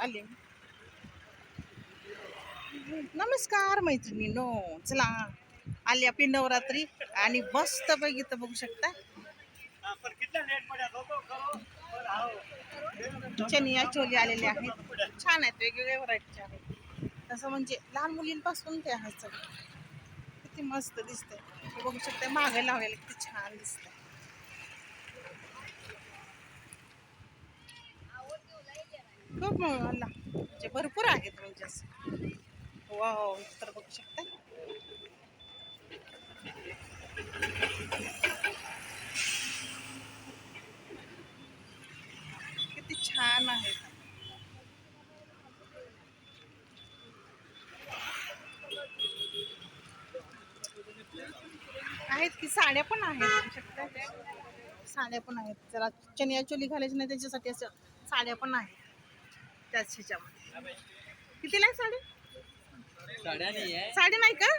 आले. नमस्कार मैत्रिणीनो. चला आली आपली नवरात्री आणि मस्त तर बघू शकता. चनिया चोली आलेले आहेत. छान आहेत वेगवेगळ्या व्हरायटीच्या आहेत. तसं म्हणजे लहान मुलींपासून ते आहेत सगळं. किती मस्त दिसतंय. बघू शकता मागे लावलेलं किती छान दिसतंय. खूप ना म्हणजे भरपूर आहेत म्हणजे असं. वाव तर बघू शकता. किती छान आहेत आहेत की साड्या पण आहेत? बघू साड्या पण आहेत. जरा चनिया चोली घालायची नाही त्याच्यासाठी असं साड्या पण आहेत. त्याच ह्याच्यामध्ये. कितीला आहे साडी? साडी नाही का?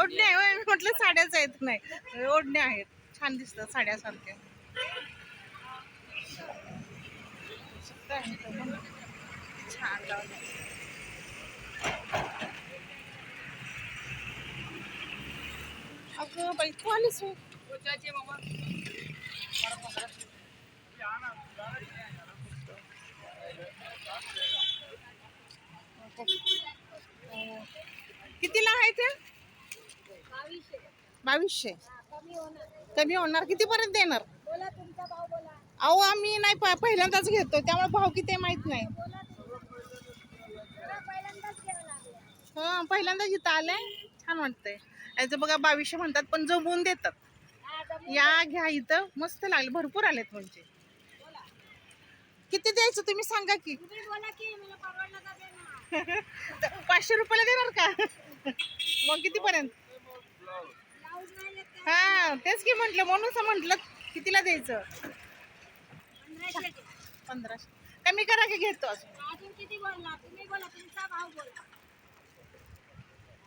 ओढणी आहे म्हटलं साड्याच आहेत. नाही. ओढण्या आहेत. छान दिसतात साड्यासारख्या. छान. अगं बाई तू कितीला आहे ते? बावीसशे. कमी होणार. कितीपर्यंत देणार? अहो आम्ही नाही पहिल्यांदाच घेतो त्यामुळे भाव किती माहीत नाही. हा पहिल्यांदाच इथं आलंय. छान वाटतंय. याचं बघा बावीसशे म्हणतात पण जमवून देतात. या घ्या इथं. मस्त लागले. भरपूर आलेत म्हणजे. किती द्यायचं तुम्ही सांगा की. पाचशे रुपयाला देणार का? मग कितीपर्यंत? हा तेच की म्हटलं म्हणून म्हटलं कितीला द्यायचं. पंधराशे. कमी करा की घेतो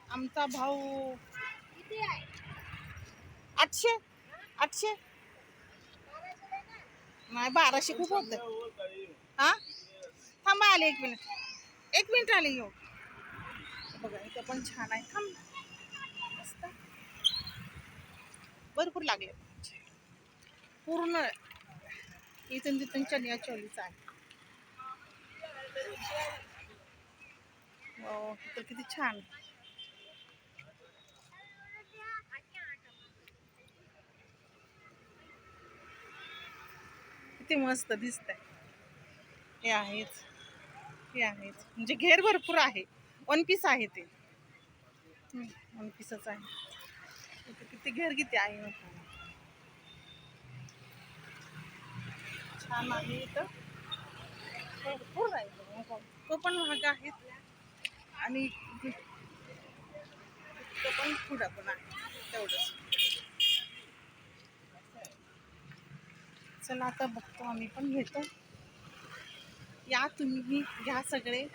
आमचा भाऊ आठशे आठशे. नाही बाराशे खूप होत. हा? थांबा आले एक मिनिट. एक मिनिट आले येऊ. बघा इथं पण छान आहे. थांब मस्त. भरपूर लागले. पूर्ण इथून तिथून चनिया चोलीचा आहे. हो तर किती छान. किती मस्त दिसतंय. हे आहेच. हे आहेच. म्हणजे घेर भरपूर आहे. वन पीस आहे ते. वन पीसच आहे. किती घेर किती आहे. छान आहे इथं. भरपूर आहे बघा. तो पण महाग आहेत आणि इथं पण पुढं पण आहे तेवढंच. चला आता बघतो आम्ही पण घेतो. या तुम्ही घ्या सगळे.